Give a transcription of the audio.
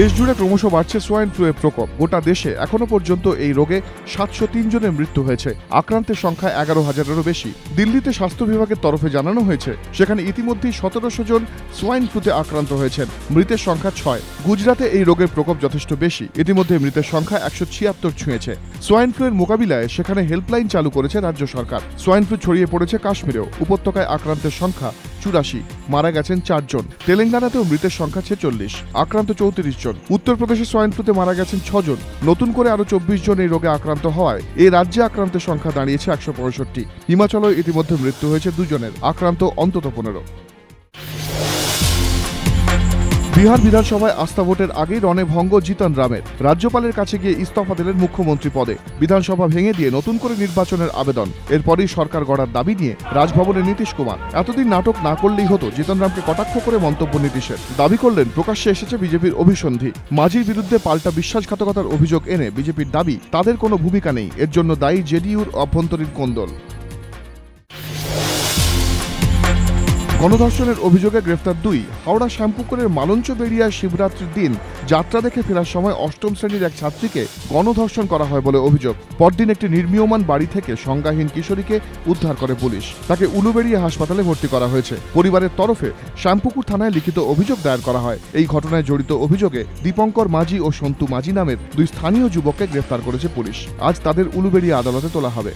দেশ জুড়ে ক্রমশ বাড়ছে সোয়াইন ফ্লু এর প্রকোপ। গোটা দেশে এখনও পর্যন্ত এই রোগে সাতশো তিন জনের মৃত্যু হয়েছে। আক্রান্তের সংখ্যা এগারো হাজারেরও বেশি। দিল্লিতে স্বাস্থ্য বিভাগের তরফে জানানো হয়েছে, সেখানে ইতিমধ্যেই সতেরোশো জন সোয়াইন ফ্লুতে আক্রান্ত হয়েছেন। মৃতের সংখ্যা ছয়। গুজরাটে এই রোগের প্রকোপ যথেষ্ট বেশি। ইতিমধ্যে মৃতের সংখ্যা একশো ছিয়াত্তর ছুঁয়েছে। সোয়াইন ফ্লু এর মোকাবিলায় সেখানে হেল্পলাইন চালু করেছে রাজ্য সরকার। সোয়াইন ফ্লু ছড়িয়ে পড়েছে কাশ্মীরেও। উপত্যকায় আক্রান্তের সংখ্যা চুরাশি, মারা গেছেন চারজন। তেলেঙ্গানাতেও মৃতের সংখ্যা ছেচল্লিশ, আক্রান্ত চৌত্রিশ জন। উত্তরপ্রদেশে সোয়াইন ফ্লুতে মারা গেছেন ছজন। নতুন করে আরও চব্বিশ জন এই রোগে আক্রান্ত হওয়ায় এই রাজ্যে আক্রান্তের সংখ্যা দাঁড়িয়েছে একশো পঁয়ষট্টি। হিমাচলেও ইতিমধ্যে মৃত্যু হয়েছে দুজনের, আক্রান্ত অন্তত পনেরো। বিহার বিধানসভায় আস্থা ভোটের আগেই রণে ভঙ্গ জিতন রামের। রাজ্যপালের কাছে গিয়ে ইস্তফা দিলেন মুখ্যমন্ত্রী পদে। বিধানসভা ভেঙে দিয়ে নতুন করে নির্বাচনের আবেদন। এরপরই সরকার গড়ার দাবি নিয়ে রাজভবনে নীতিশ কুমার। এতদিন নাটক না করলেই হতো জিতন রামকে কটাক্ষ করে মন্তব্য নীতিশের। দাবি করলেন, প্রকাশ্যে এসেছে বিজেপির অভিসন্ধি। মাঝির বিরুদ্ধে পাল্টা বিশ্বাসঘাতকতার অভিযোগ এনে বিজেপির দাবি, তাদের কোনো ভূমিকা নেই। এর জন্য দায়ী জেডিইউর অভ্যন্তরীণ কোন্দল। গণধর্ষণের অভিযোগে গ্রেফতার দুই। হাওড়া শ্যামপুকুরের মালঞ্চ বেরিয়ায় শিবরাত্রির দিন যাত্রা দেখে ফেরার সময় অষ্টম শ্রেণির এক ছাত্রীকে গণধর্ষণ করা হয় বলে অভিযোগ। পরদিন একটি নির্মীয়মান বাড়ি থেকে সংজ্ঞাহীন কিশোরীকে উদ্ধার করে পুলিশ। তাকে উলুবেড়িয়া হাসপাতালে ভর্তি করা হয়েছে। পরিবারের তরফে শ্যামপুকুর থানায় লিখিত অভিযোগ দায়ের করা হয়। এই ঘটনায় জড়িত অভিযোগে দীপঙ্কর মাঝি ও সন্তু মাঝি নামের দুই স্থানীয় যুবককে গ্রেফতার করেছে পুলিশ। আজ তাদের উলুবেড়িয়া আদালতে তোলা হবে।